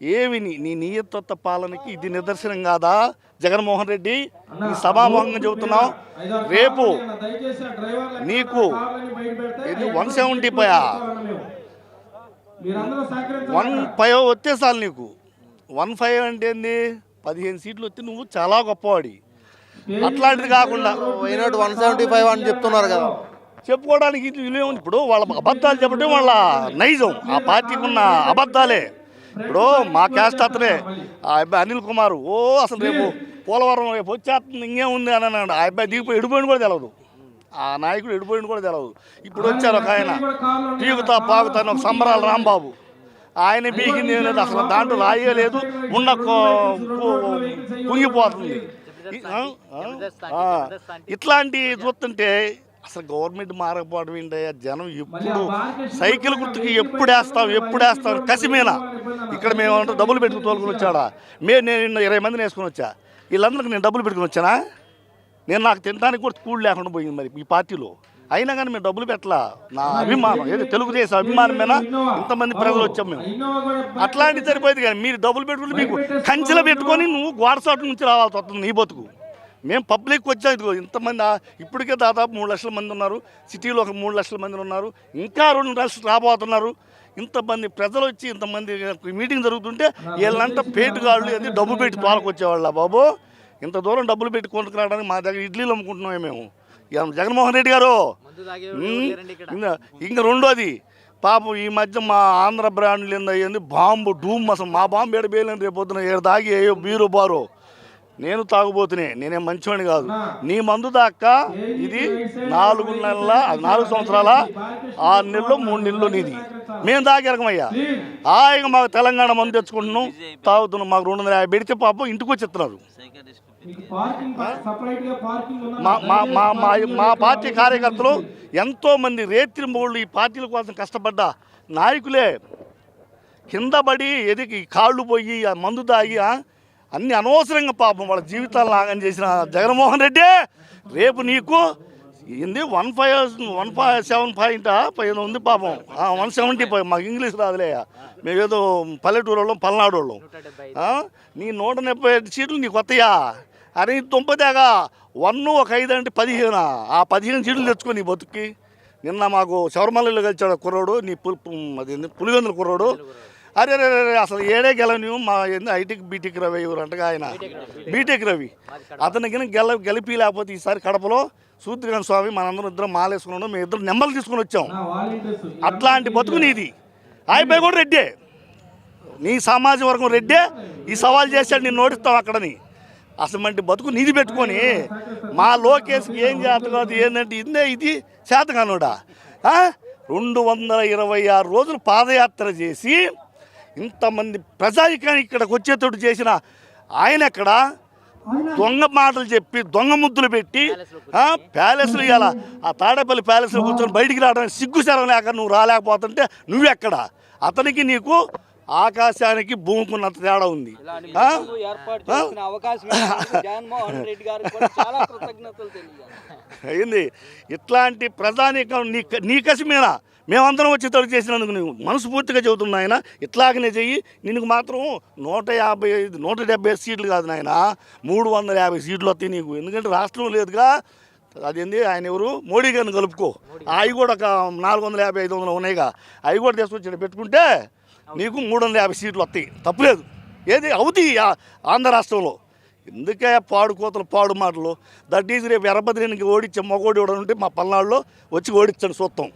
ఏమి నీ నీ నియతత్వ పాలనకి ఇది నిదర్శనం కాదా? జగన్మోహన్ రెడ్డి ఈ సభాముఖంగా చెబుతున్నాం రేపు నీకు ఇది one seventy five one five వస్తే చాలు నీకు. వన్ ఫైవ్ అంటే ఏంది? పదిహేను సీట్లు వస్తే నువ్వు చాలా గొప్పవాడి. అట్లాంటిది కాకుండా పోయినట్టు వన్ సెవెంటీ ఫైవ్ అని చెప్తున్నారు కదా. చెప్పుకోవడానికి ఇది విలువ ఇప్పుడు వాళ్ళ అబద్ధాలు చెప్పడం వాళ్ళ నైజం. ఆ పార్టీకి ఉన్న అబద్ధాలే. ఇప్పుడు మా క్యాస్ట్ అతనే ఆ అబ్బాయి అనిల్ కుమార్ ఓ అసలు రేపు పోలవరం రేపు వచ్చేస్తుంది ఇంకేముంది అని అన్నాడు. ఆ అబ్బాయి దిగిపోయి ఎడిపోయిన కూడా తెలవదు. ఆ నాయకుడు ఎడిపోయిన కూడా తెలవదు. ఇప్పుడు వచ్చారు ఒక ఆయన పీకుతా పాకుతా అని ఒక సంబరాల రాంబాబు. ఆయన బీకింది ఏం లేదు అసలు దాంట్లో రాయే లేదు ఉన్న కుంగిపోతుంది. ఈ- ఆ? ఆ? ఆ. ఇట్లాంటి చూస్తుంటే అసలు గవర్నమెంట్ మారకపోవడం ఏంటయ్యా జనం ఎప్పుడు సైకిల్ గుర్తుకి ఎప్పుడు వేస్తాం ఎప్పుడు వేస్తాం కసిమేనా ఇక్కడ మేము డబ్బులు పెట్టుకుని తోలుకొని వచ్చాడా? మేము నేను ఇరవై మందిని వేసుకొని వచ్చా. వీళ్ళందరికీ నేను డబ్బులు పెట్టుకుని వచ్చానా? నేను నాకు తినడానికి కూడా కూడు లేకుండా పోయింది మరి ఈ పార్టీలో. అయినా కానీ మేము డబ్బులు పెట్టలా? నా అభిమానం. ఏది తెలుగుదేశం అభిమానమేనా ఇంతమంది ప్రజలు వచ్చాం మేము. అట్లాంటి సరిపోయింది కానీ మీరు డబ్బులు పెట్టుకుంటే మీకు కంచెలో పెట్టుకొని నువ్వు గోడసాటు నుంచి రావాల్సి వస్తుంది నీ బతుకు. మేము పబ్లిక్ వచ్చా ఇదిగో ఇంతమంది ఇప్పటికే దాదాపు మూడు లక్షల మంది ఉన్నారు. సిటీలో ఒక మూడు లక్షల మంది ఉన్నారు. ఇంకా రెండు లక్షలు రాబోతున్నారు. ఇంతమంది ప్రజలు వచ్చి ఇంతమంది మీటింగ్ జరుగుతుంటే వీళ్ళంతా పేటుగాళ్ళు అది డబ్బు పెట్టి తోలకొచ్చేవాళ్ళ బాబు? ఇంత దూరం డబ్బులు పెట్టి కొనుక్కురావడానికి మా దగ్గర ఇడ్లీలు అమ్ముకుంటున్నామే మేము. జగన్మోహన్ రెడ్డి గారు. ఇంకా రెండోది. పాపం ఈ మధ్య మా ఆంధ్ర బ్రాండ్లు ఏంది బాంబు డూమ్ అసలు మా బాంబు ఏడు రేపు పొద్దున? ఏడు దాగి ఏయో బీరు బారో. నేను తాగుబోతునే నేనేం మంచివాడిని కాదు. నీ. మందు దాకా ఇది నాలుగు నెలల నాలుగు సంవత్సరాల ఆరు నెలలు మూడు నెలలు నీది. మేము దాగెరకమయ్యా హాయిగా మాకు తెలంగాణ మందు తెచ్చుకుంటున్నాం తాగుతున్నాం మాకు రెండు వందల యాభై పెడితే పాపం ఇంటికి వచ్చి ఇస్తున్నారు మా పార్టీ కార్యకర్తలు ఎంతో మంది రేత్రి మూళ్ళు ఈ పార్టీల కోసం కష్టపడ్డ నాయకులే. కింద పడి ఎదిగి కాళ్ళు పోయి ఆ మందు తాగి అన్ని అనవసరంగా పాపం వాళ్ళ జీవితాలు నాగం చేసిన జగన్మోహన్ రెడ్డి. రేపు నీకు ఏంది? One five one five seven point? పైన ఉంది పాపం. వన్ సెవెంటీ ఫైవ్ మాకు ఇంగ్లీష్ రాదులే. మేమేదో పల్లెటూరు వాళ్ళం పల్నాడు వాళ్ళం నీ నూట డెబ్బై ఐదు సీట్లు నీకు వస్తాయా అరే నీ తుంపదేగా వన్ ఒక ఐదు అంటే పదిహేను? ఆ పదిహేను సీట్లు తెచ్చుకో నీ బతుక్కి. నిన్న మాకు శబరిమలలో కలిచాడు కుర్రోడు నీ పులి అది పులివెందుల కుర్రోడు. అరే అరే అరే, అసలు ఏడే గెలవని మా ఏంది ఐటీకి బీటెక్ రవి ఎవరు అంటగా ఆయన? బీటెక్ రవి. అతనికి గెల గెలిపి లేకపోతే ఈసారి కడపలో సూత్రికాంత్ స్వామి మనందరం ఇద్దరం మాలేసుకున్నాం మేము ఇద్దరు నెమ్మలు తీసుకొని వచ్చాం. అట్లాంటి బతుకు నీది. ఆయపై కూడా రెడ్డే. నీ సామాజిక వర్గం రెడ్డే. ఈ సవాల్ చేశాడు నేను నోటిస్తాం అక్కడని. అసలు మంటి బతుకు నిధి పెట్టుకొని మా లోకేష్కి ఏం చేత కాదు ఏంటంటే ఇదే ఇది చేతగానుడా. రెండు వందల ఇరవై ఆరు రోజులు పాదయాత్ర చేసి ఇంతమంది ప్రజాయికాన్ని ఇక్కడికి వచ్చేటట్టు చేసిన ఆయన ఎక్కడ దొంగ మాటలు చెప్పి దొంగ ముద్దులు పెట్టి ప్యాలెస్లు ఇవ్వాల ఆ తాడేపల్లి ప్యాలెస్లో కూర్చొని బయటికి రావడానికి సిగ్గుశరం లేక నువ్వు రాలేకపోతుంటే నువ్వెక్కడ? అతనికి నీకు ఆకాశానికి భూమికున్నంత తేడా ఉంది. అయింది ఇట్లాంటి ప్రధానికం నీ నీ కసి మీద మేమందరం వచ్చి తోడు చేసినందుకు నువ్వు మనస్ఫూర్తిగా చెబుతున్నా ఆయన ఇట్లాగనే చెయ్యి. నీకు మాత్రం నూట యాభై ఐదు నూట డెబ్బై ఐదు సీట్లు కాదు నాయన. మూడు వందల యాభై సీట్లు వస్తాయి నీకు. ఎందుకంటే రాష్ట్రం లేదుగా. అదేంది? ఆయన ఎవరు? మోడీ గారిని కలుపుకో. అవి కూడా ఒక నాలుగు వందల యాభై ఐదు వందలు ఉన్నాయిగా. అవి కూడా తీసుకొచ్చి పెట్టుకుంటే నీకు మూడు వందల యాభై సీట్లు వస్తాయి. తప్పులేదు ఏది? అవుతాయి ఆ- ఆంధ్ర రాష్ట్రంలో. ఎందుకే పాడు కోతలు పాడు మాటలు? దట్ ఈజ్ రేపు ఎర్రభద్రికి ఓడించే మగోడి ఉంటే మా పల్నాడులో వచ్చి ఓడించండి చూస్తాం